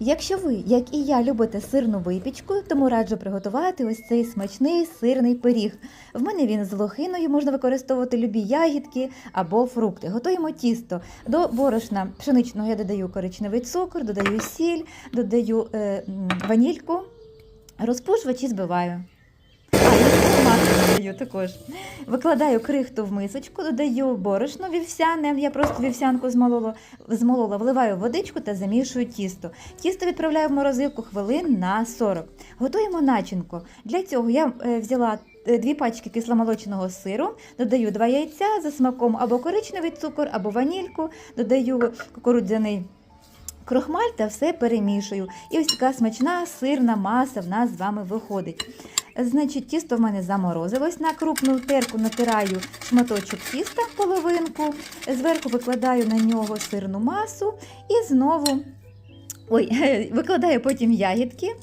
Якщо ви, як і я, любите сирну випічку, тому раджу приготувати ось цей смачний сирний пиріг. В мене він з лохиною, можна використовувати любі ягідки або фрукти. Готуємо тісто. До борошна пшеничного я додаю коричневий цукор, додаю сіль, додаю е, ванільку, розпушувач і збиваю. А, і масло додаю також. Викладаю крихту в мисочку, додаю борошно вівсяне, я просто вівсянку змолола, змолола, вливаю водичку та замішую тісто. Тісто відправляю в морозилку хвилин на 40. Готуємо начинку. Для цього я е, взяла е, дві пачки кисломолоченого сиру, додаю два яйця за смаком або коричневий цукор, або ванільку, додаю кукурудзяний крохмаль та все перемішую. І ось така смачна сирна маса в нас з вами виходить. Значить, тісто в мене заморозилось. На крупну терку натираю шматочок тіста половинку, зверху викладаю на нього сирну масу і знову. Ой, викладаю потім ягідки.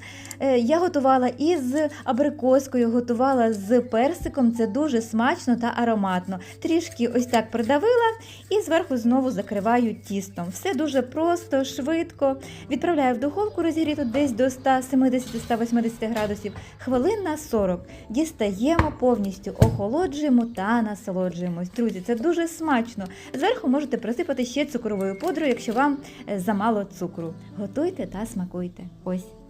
Е, Я готувала із абрикоскою, готувала з персиком. Це дуже смачно та ароматно. Трішки ось так придавила і зверху знову закриваю тістом. Все дуже просто, швидко. Відправляю в духовку розігріту десь до 170-180 градусів. Хвилин на 40. Дістаємо повністю, охолоджуємо та насолоджуємось. Друзі, це дуже смачно. Зверху можете присипати ще цукровою пудрою, якщо вам е, замало цукру. Готуйте та смакуйте. Ось.